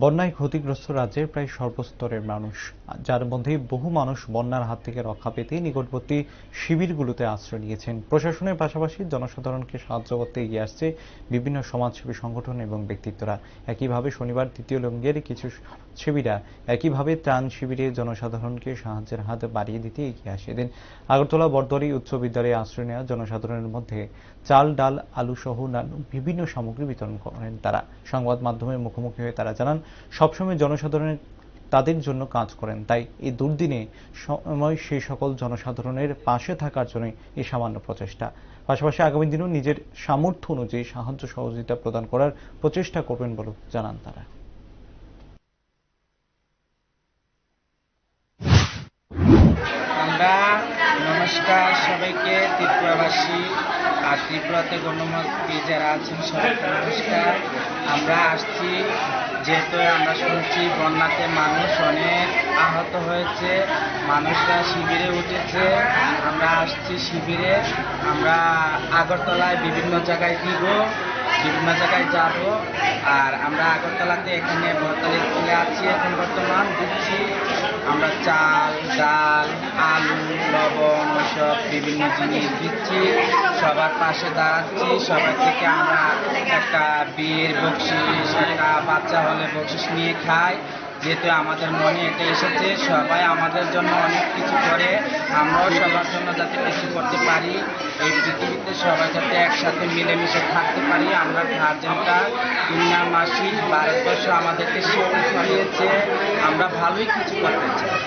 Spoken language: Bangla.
বন্যায় ক্ষতিগ্রস্ত রাজ্যের প্রায় সর্বস্তরের মানুষ, যার মধ্যে বহু মানুষ বন্যার হাত থেকে রক্ষা পেতে নিকটবর্তী শিবিরগুলোতে আশ্রয় নিয়েছেন। প্রশাসনের পাশাপাশি জনসাধারণকে সাহায্য করতে এগিয়ে আসছে বিভিন্ন সমাজসেবী সংগঠন এবং ব্যক্তিত্বরা। একইভাবে শনিবার তৃতীয় লঙ্গের কিছু সেবীরা একইভাবে ত্রাণ শিবিরে জনসাধারণকে সাহায্যের হাত বাড়িয়ে দিতে এগিয়ে আসে। এদিন আগরতলা বরদরি উচ্চ বিদ্যালয়ে আশ্রয় নেওয়া জনসাধারণের মধ্যে চাল, ডাল আলু সহ বিভিন্ন সামগ্রী বিতরণ করেন তারা। সংবাদ মাধ্যমের মুখোমুখি হয়ে তারা জানান সবসময় জনসাধারণের তাদের জন্য কাজ করেন। তাই এই দুর্দিনে সময় সেই সকল জনসাধারণের পাশে থাকার জন্য এই সামান্য প্রচেষ্টা। পাশাপাশি আগামী দিনেও নিজের সামর্থ্য অনুযায়ী সাহায্য সহযোগিতা প্রদান করার প্রচেষ্টা করবেন বলে জানান তারা আমরা নমস্কার সবাইকে, ত্রিপুরাবাসী আর ত্রিপুরাতে গণমতী যারা আছেন সবাইকে নমস্কার। আমরা আসছি, যেহেতু আমরা শুনছি বন্যাতে মানুষ অনেক আহত হয়েছে, মানুষরা শিবিরে উঠেছে। আমরা আসছি শিবিরে। আমরা আগরতলায় বিভিন্ন জায়গায় দিব, বিভিন্ন জায়গায় যাব। আর আমরা আগরতলাতে এখানে বরতলি স্কুলে আছি এখন বর্তমান। দিচ্ছি আমরা চাল, ডাল, আলু, লবণ ওইসব বিভিন্ন জিনিস দিচ্ছি। সবার পাশে দাঁড়াচ্ছি। সবার থেকে আমরা একটা বিয়ের বকশিস একটা বাচ্চা হলে বকশিস নিয়ে খাই। যেহেতু আমাদের মনে এটা এসেছে, সবাই আমাদের জন্য অনেক কিছু করে। আমরাও সবার জন্য যাতে কিছু করতে পারি। এই পৃথিবীতে সবাই যাতে একসাথে মিলেমিশে থাকতে পারি। আমরা গার্জেনটা দুনিয়া মাসি ভারতবর্ষ আমাদেরকে শিক্ষা করিয়েছে আমরা ভালোই কিছু করতে চাই।